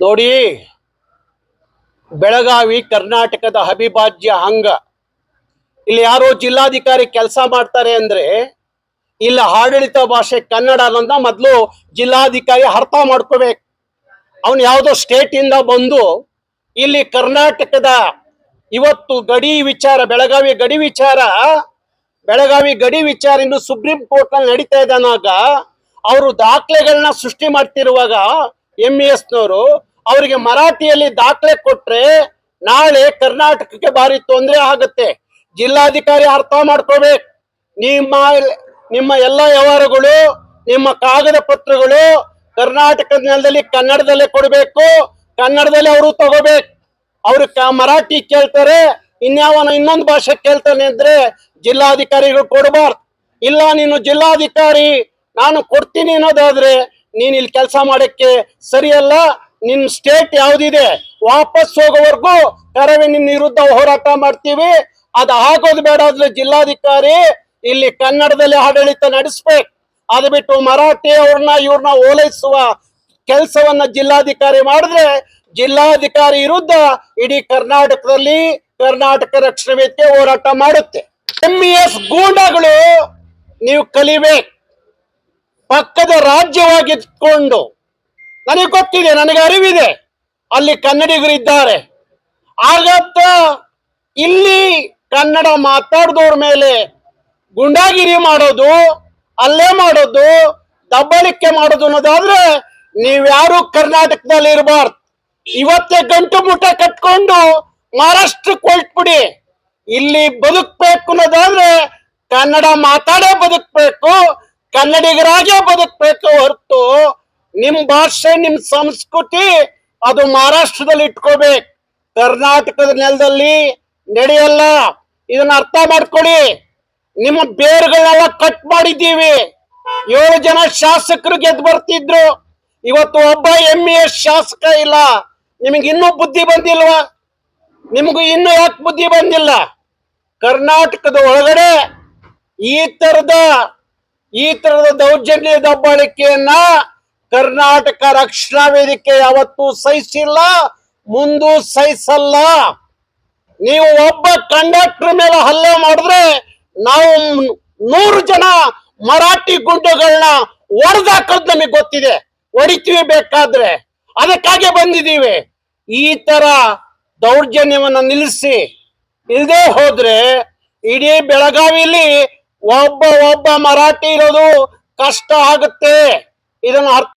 ನೋಡಿ, ಬೆಳಗಾವಿ, ಕರ್ನಾಟಕದ ಅವಿಭಾಜ್ಯ ಅಂಗ. ಇಲ್ಲಿ ಯಾರೋ ಜಿಲ್ಲಾಧಿಕಾರಿ ಕೆಲಸ ಮಾಡ್ತಾರೆ ಅಂದ್ರೆ, ಇಲ್ಲ ಆಡಳಿತ ಭಾಷೆ ಕನ್ನಡ ಅಲ್ಲಂತ ಮೊದಲು ಜಿಲ್ಲಾಧಿಕಾರಿ ಅರ್ಥ ಮಾಡ್ಕೋಬೇಕು. ಅವನು ಯಾವುದೋ ಸ್ಟೇಟ್ ಇಂದ ಬಂದು, ಇಲ್ಲಿ ಕರ್ನಾಟಕದ ಇವತ್ತು ಗಡಿ ವಿಚಾರ, ಬೆಳಗಾವಿ ಗಡಿ ವಿಚಾರ, ಬೆಳಗಾವಿ ಗಡಿ ವಿಚಾರ ಇನ್ನು ಸುಪ್ರೀಂ ಕೋರ್ಟ್ನಲ್ಲಿ ನಡೀತಾ ಇದ್ದಾನಾಗ ಅವರು ದಾಖಲೆಗಳನ್ನ ಸೃಷ್ಟಿ ಮಾಡ್ತಿರುವಾಗ ಎಂ ಎಸ್ನವರು ಅವರಿಗೆ ಮರಾಠಿಯಲ್ಲಿ ದಾಖಲೆ ಕೊಟ್ರೆ ನಾಳೆ ಕರ್ನಾಟಕಕ್ಕೆ ಭಾರಿ ತೊಂದರೆ ಆಗುತ್ತೆ. ಜಿಲ್ಲಾಧಿಕಾರಿ ಅರ್ಥ ಮಾಡ್ಕೋಬೇಕು. ನಿಮ್ಮ ನಿಮ್ಮ ಎಲ್ಲ ವ್ಯವಹಾರಗಳು, ನಿಮ್ಮ ಕಾಗದ ಪತ್ರಗಳು ಕರ್ನಾಟಕದ ನೆಲದಲ್ಲಿ ಕನ್ನಡದಲ್ಲೇ ಕೊಡಬೇಕು. ಕನ್ನಡದಲ್ಲಿ ಅವರು ತಗೋಬೇಕು. ಅವ್ರು ಮರಾಠಿ ಕೇಳ್ತಾರೆ, ಇನ್ಯಾವನ ಇನ್ನೊಂದು ಭಾಷೆ ಕೇಳ್ತಾನೆ ಅಂದ್ರೆ ಜಿಲ್ಲಾಧಿಕಾರಿಗಳು ಕೊಡಬಾರ್ದು. ಇಲ್ಲ, ನೀನು ಜಿಲ್ಲಾಧಿಕಾರಿ, ನಾನು ಕೊಡ್ತೀನಿ ಅನ್ನೋದಾದ್ರೆ ನೀನ್ ಇಲ್ಲಿ ಕೆಲಸ ಮಾಡಕ್ಕೆ ಸರಿಯಲ್ಲ. ನಿನ್ ಸ್ಟೇಟ್ ಯಾವ್ದಿದೆ? ವಾಪಸ್ ಹೋಗೋವರೆಗೂ ಕರವೇ ನಿನ್ನ ವಿರುದ್ಧ ಹೋರಾಟ ಮಾಡ್ತೀವಿ. ಅದು ಆಗೋದು ಬೇಡ ಆದ್ರೆ ಜಿಲ್ಲಾಧಿಕಾರಿ ಇಲ್ಲಿ ಕನ್ನಡದಲ್ಲಿ ಆಡಳಿತ ನಡೆಸ್ಬೇಕು. ಅದು ಬಿಟ್ಟು ಮರಾಠಿ ಅವ್ರನ್ನ, ಇವ್ರನ್ನ ಓಲೈಸುವ ಕೆಲಸವನ್ನ ಜಿಲ್ಲಾಧಿಕಾರಿ ಮಾಡಿದ್ರೆ ಜಿಲ್ಲಾಧಿಕಾರಿ ವಿರುದ್ಧ ಇಡೀ ಕರ್ನಾಟಕದಲ್ಲಿ ಕರ್ನಾಟಕ ರಕ್ಷಣಾ ವೇದಿಕೆ ಹೋರಾಟ ಮಾಡುತ್ತೆ. ಎಂ ಎಸ್ ಗೂಂಡಾಗಳು ನೀವು ಕಲಿಬೇಕು. ಪಕ್ಕದ ರಾಜ್ಯವಾಗಿದ್ಕೊಂಡು ನನಗೆ ಗೊತ್ತಿದೆ, ನನಗೆ ಅರಿವಿದೆ. ಅಲ್ಲಿ ಕನ್ನಡಿಗರು ಇದ್ದಾರೆ. ಆಗತ್ತ ಇಲ್ಲಿ ಕನ್ನಡ ಮಾತಾಡ್ದವ್ರ ಮೇಲೆ ಗುಂಡಾಗಿರಿ ಮಾಡೋದು, ಅಲ್ಲೇ ಮಾಡೋದು, ದಬ್ಬಳಿಕೆ ಮಾಡೋದು ಅನ್ನೋದಾದ್ರೆ ನೀವ್ಯಾರು ಕರ್ನಾಟಕದಲ್ಲಿ ಇರಬಾರ್ದು. ಇವತ್ತೇ ಗಂಟು ಮುಟ್ಟ ಕಟ್ಕೊಂಡು ಮಹಾರಾಷ್ಟ್ರಕ್ಕೆ ಹೊಲ್ಟ್ಬಿಡಿ ಇಲ್ಲಿ ಬದುಕ್ಬೇಕು ಅನ್ನೋದಾದ್ರೆ ಕನ್ನಡ ಮಾತಾಡೇ ಬದುಕ್ಬೇಕು, ಕನ್ನಡಿಗರಾಗೇ ಬದುಕ್ಬೇಕು ಹೊರತು ನಿಮ್ ಭಾಷೆ, ನಿಮ್ ಸಂಸ್ಕೃತಿ ಅದು ಮಹಾರಾಷ್ಟ್ರದಲ್ಲಿ ಇಟ್ಕೋಬೇಕು. ಕರ್ನಾಟಕದ ನೆಲದಲ್ಲಿ ನಡೆಯಲ್ಲ. ಇದನ್ನ ಅರ್ಥ ಮಾಡ್ಕೊಳ್ಳಿ ನಿಮ್ಮ ಬೇರುಗಳನ್ನೆಲ್ಲ ಕಟ್ ಮಾಡಿದ್ದೀವಿ. ಏಳು ಜನ ಶಾಸಕರು ಗೆದ್ದು ಬರ್ತಿದ್ರು. ಇವತ್ತು ಒಬ್ಬ ಎಂ ಎಸ್ ಶಾಸಕ ಇಲ್ಲ. ನಿಮಗೆ ಇನ್ನೂ ಬುದ್ಧಿ ಬಂದಿಲ್ವಾ? ನಿಮಗೂ ಇನ್ನೂ ಯಾಕೆ ಬುದ್ಧಿ ಬಂದಿಲ್ಲ? ಕರ್ನಾಟಕದ ಒಳಗಡೆ ಈ ತರದ ಈ ತರದ ದೌರ್ಜನ್ಯ ದಬ್ಬಾಳಿಕೆಯನ್ನ ಕರ್ನಾಟಕ ರಕ್ಷಣಾ ವೇದಿಕೆ ಯಾವತ್ತೂ ಸಹಿಸಿಲ್ಲ, ಮುಂದೂ ಸಹಿಸಲ್ಲ. ನೀವು ಒಬ್ಬ ಕಂಡಕ್ಟರ್ ಮೇಲೆ ಹಲ್ಲೆ ಮಾಡಿದ್ರೆ ನಾವು ನೂರು ಜನ ಮರಾಠಿ ಗುಂಡುಗಳನ್ನ ಹೊಡೆದಾಕೋದು ನಮಗೆ ಗೊತ್ತಿದೆ. ಹೊಡಿತೀವಿ ಬೇಕಾದ್ರೆ. ಅದಕ್ಕಾಗೆ ಬಂದಿದ್ದೀವಿ. ಈ ತರ ದೌರ್ಜನ್ಯವನ್ನ ನಿಲ್ಲಿಸಿ ಇಲ್ಲದೆ ಹೋದ್ರೆ ಇಡೀ ಬೆಳಗಾವಿಲಿ ಒಬ್ಬ ಒಬ್ಬ ಮರಾಠಿ ಇರೋದು ಕಷ್ಟ ಆಗುತ್ತೆ. ಇದನ್ನು ಅರ್ಥ